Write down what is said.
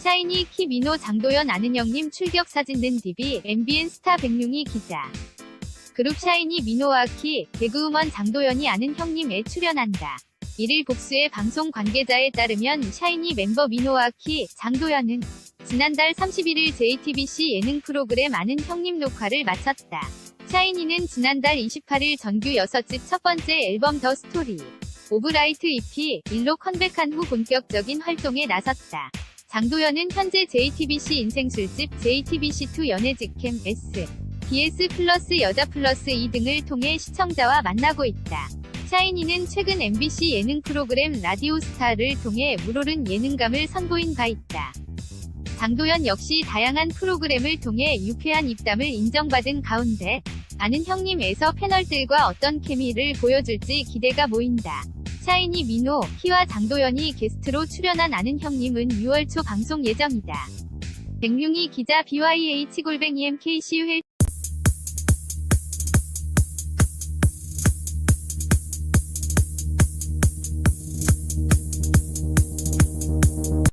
샤이니 키 민호 장도연 아는 형님 출격 사진 낸 DB MBN 스타 백룡이 기자. 그룹 샤이니 민호와 키 개그우먼 장도연이 아는 형님에 출연한다. 이를 복수의 방송 관계자에 따르면 샤이니 멤버 민호와 키 장도연은 지난달 31일 JTBC 예능 프로그램 아는 형님 녹화를 마쳤다. 샤이니는 지난달 28일 정규 6집 첫 번째 앨범 더 스토리 오브라이트 EP 1로 컴백한 후 본격적인 활동에 나섰다. 장도연은 현재 JTBC 인생술집 JTBC2 연애직캠 S, BS 플러스 여자 플러스 2 등을 통해 시청자와 만나고 있다. 샤이니는 최근 MBC 예능 프로그램 라디오 스타를 통해 물오른 예능감을 선보인 바 있다. 장도연 역시 다양한 프로그램을 통해 유쾌한 입담을 인정받은 가운데 아는 형님에서 패널들과 어떤 케미를 보여줄지 기대가 모인다. 샤이니 민호, 키와 장도연이 게스트로 출연한 아는 형님은 6월 초 방송 예정이다. 백룡이 기자 BYH 골뱅이 MKC 회